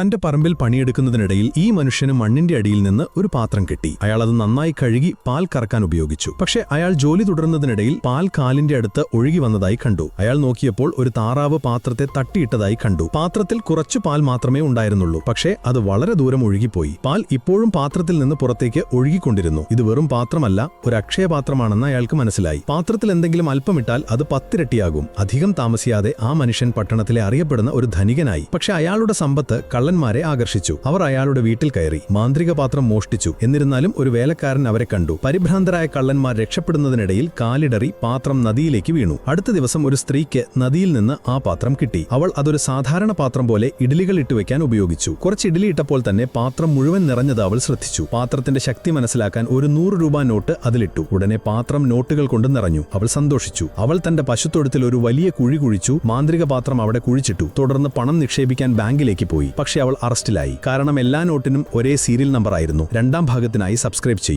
തന്റെ പറമ്പിൽ പണിയെടുക്കുന്നതിനിടയിൽ ഈ മനുഷ്യന് മണ്ണിന്റെ അടിയിൽ നിന്ന് ഒരു പാത്രം കിട്ടി. അയാൾ അത് നന്നായി കഴുകി പാൽ കറക്കാൻ ഉപയോഗിച്ചു. പക്ഷേ അയാൾ ജോലി തുടരുന്നതിനിടയിൽ പാൽ കാലിന്റെ അടുത്ത് ഒഴുകി വന്നതായി കണ്ടു. അയാൾ നോക്കിയപ്പോൾ ഒരു താറാവ് പാത്രത്തെ തട്ടിയിട്ടതായി കണ്ടു. പാത്രത്തിൽ കുറച്ചു പാൽ മാത്രമേ ഉണ്ടായിരുന്നുള്ളൂ. പക്ഷേ അത് വളരെ ദൂരം ഒഴുകിപ്പോയി. പാൽ ഇപ്പോഴും പാത്രത്തിൽ നിന്ന് പുറത്തേക്ക് ഒഴുകിക്കൊണ്ടിരുന്നു. ഇത് വെറും പാത്രമല്ല ഒരു അക്ഷയപാത്രമാണെന്ന് അയാൾക്ക് മനസ്സിലായി. പാത്രത്തിൽ എന്തെങ്കിലും അല്പമിട്ടാൽ അത് പത്തിരട്ടിയാകും. അധികം താമസിയാതെ ആ മനുഷ്യൻ പട്ടണത്തിലെ അറിയപ്പെടുന്ന ഒരു ധനികനായി. പക്ഷെ അയാളുടെ സമ്പത്ത് കള്ളന്മാരെ ആകർഷിച്ചു. അവർ അയാളുടെ വീട്ടിൽ കയറി മാന്ത്രിക പാത്രം മോഷ്ടിച്ചു. എന്നിരുന്നാലും ഒരു വേലക്കാരൻ അവരെ കണ്ടു. പരിഭ്രാന്തരായ കള്ളന്മാർ രക്ഷപ്പെടുന്നതിനിടയിൽ കാലിടറി പാത്രം നദിയിലേക്ക് വീണു. അടുത്ത ദിവസം ഒരു സ്ത്രീക്ക് നദിയിൽ നിന്ന് ആ പാത്രം കിട്ടി. അവൾ അതൊരു സാധാരണ പാത്രം പോലെ ഇഡലികൾ ഇട്ടുവെക്കാൻ ഉപയോഗിച്ചു. കുറച്ച് ഇഡലി ഇട്ടപ്പോൾ തന്നെ പാത്രം മുഴുവൻ നിറഞ്ഞത് അവൾ ശ്രദ്ധിച്ചു. പാത്രത്തിന്റെ ശക്തി മനസ്സിലാക്കാൻ ഒരു നൂറ് രൂപ നോട്ട് അതിലിട്ടു. ഉടനെ പാത്രം നോട്ടുകൾ കൊണ്ട് നിറഞ്ഞു. അവൾ സന്തോഷിച്ചു. അവൾ തന്റെ പശുത്തൊഴുത്തിൽ ഒരു വലിയ കുഴി കുഴിച്ചു. മാന്ത്രിക പാത്രം അവിടെ കുഴിച്ചിട്ടു. തുടർന്ന് പണം നിക്ഷേപിക്കാൻ ബാങ്കിലേക്ക് പോയി. പക്ഷേ അവൾ അറസ്റ്റിലായി. കാരണം എല്ലാ നോട്ടിനും ഒരേ സീരിയൽ നമ്പർ ആയിരുന്നു രണ്ടാം ഭാഗത്തിനായി സബ്സ്ക്രൈബ് ചെയ്യും.